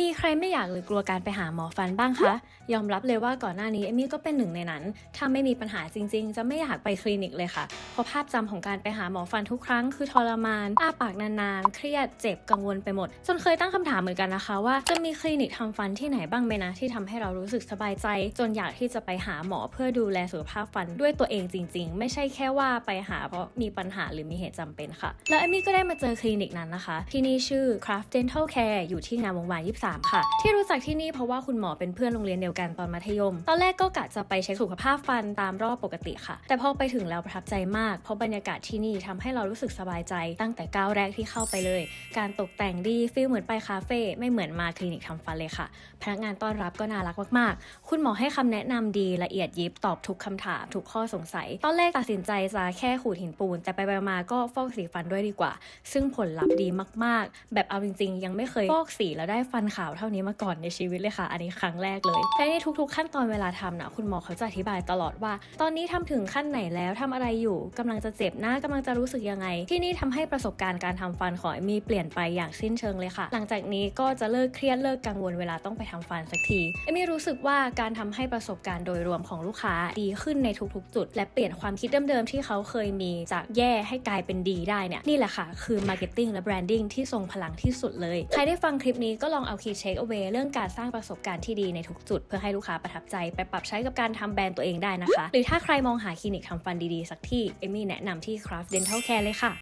มีใครไม่อยากหรือกลัวการไปหาหมอฟันบ้างคะ ยอมรับเลยว่าก่อนหน้านี้เอมมี่ก็เป็นหนึ่งในนั้น ถ้าไม่มีปัญหาจริง ๆ จะไม่อยากไปคลินิกเลยค่ะ เพราะภาพจำของการไปหาหมอฟันทุกครั้งคือทรมาน อ้าปากนานๆ เครียด เจ็บ กังวลไปหมด จนเคยตั้งคำถามเหมือนกันนะคะ ว่าจะมีคลินิกทำฟันที่ไหนบ้างไหมนะ ที่ทำให้เรารู้สึกสบายใจ จนอยากที่จะไปหาหมอเพื่อดูแลสุขภาพฟันด้วยตัวเองจริง ๆ ไม่ใช่แค่ว่าไปหาเพราะมีปัญหาหรือมีเหตุจำเป็นค่ะ แล้วเอมมี่ก็ได้มาเจอคลินิกนั้นนะคะ ที่นี่ชื่อ Craft Dental Care อยู่ที่งามวงวาน3 ค่ะ ที่รู้จักที่นี่เพราะว่าคุณหมอเป็นเพื่อนโรงเรียนเดียวกันตอนมัธยม ตอนแรกก็กะจะไปเช็คสุขภาพฟันตามรอบปกติค่ะ แต่พอไปถึงแล้วประทับใจมาก เพราะบรรยากาศที่นี่ทำให้เรารู้สึกสบายใจ ตั้งแต่ก้าวแรกที่เข้าไปเลย การตกแต่งดีฟีลเหมือนไปคาเฟ่ไม่เหมือนมาคลินิกทำฟันเลยค่ะ พนักงานต้อนรับก็น่ารักมากๆ คุณหมอให้คำแนะนำดีละเอียดยิบตอบทุกคำถามทุกข้อสงสัย ตอนแรกตัดสินใจจะแค่ขูดหินปูน แต่ไปไปมาก็ฟอกสีฟันด้วยดีกว่า ซึ่งผลลัพธ์ดีมากๆ แบบเอาจริงๆ ยังไม่เคยฟอกสีแล้วได้ฟันขาวเท่านี้มาก่อนในชีวิตเลยค่ะ อันนี้ครั้งแรกเลยและในทุกๆ ขั้นตอนเวลาทำนะคุณหมอเขาจะอธิบายตลอดว่า ตอนนี้ทำถึงขั้นไหนแล้วทำอะไรอยู่กำลังจะเจ็บหน้ากำลังจะรู้สึกยังไง ที่นี่ทำให้ประสบการณ์การทำฟันของเอมี่เปลี่ยนไปอย่างสิ้นเชิงเลยค่ะ หลังจากนี้ก็จะเลิกเครียดเลิกกังวลเวลาต้องไปทำฟันสักทีเอมี่รู้สึกว่าการทำให้ประสบการณ์โดยรวมของลูกค้าดีขึ้นในทุกๆ จุด และเปลี่ยนความคิดเดิมๆที่เขาเคยมีจากแย่ให้กลายเป็นดีได้เนี่ยนี่แหละค่ะคือ Marketing และ Branding ที่ทรงพลังที่สุดเลย ใครได้ฟังคลิปนี้ก็ลองเอา Key Take Away เรื่องการสร้างประสบการณ์ที่ดีในทุกจุด เพื่อให้ลูกค้าประทับใจ ไปปรับใช้กับการทำแบรนด์ตัวเองได้นะคะ หรือถ้าใครมองหาคลินิกทำฟันดีๆ สักที่ เอมมี่แนะนำที่ Craft Dental Care เลยค่ะ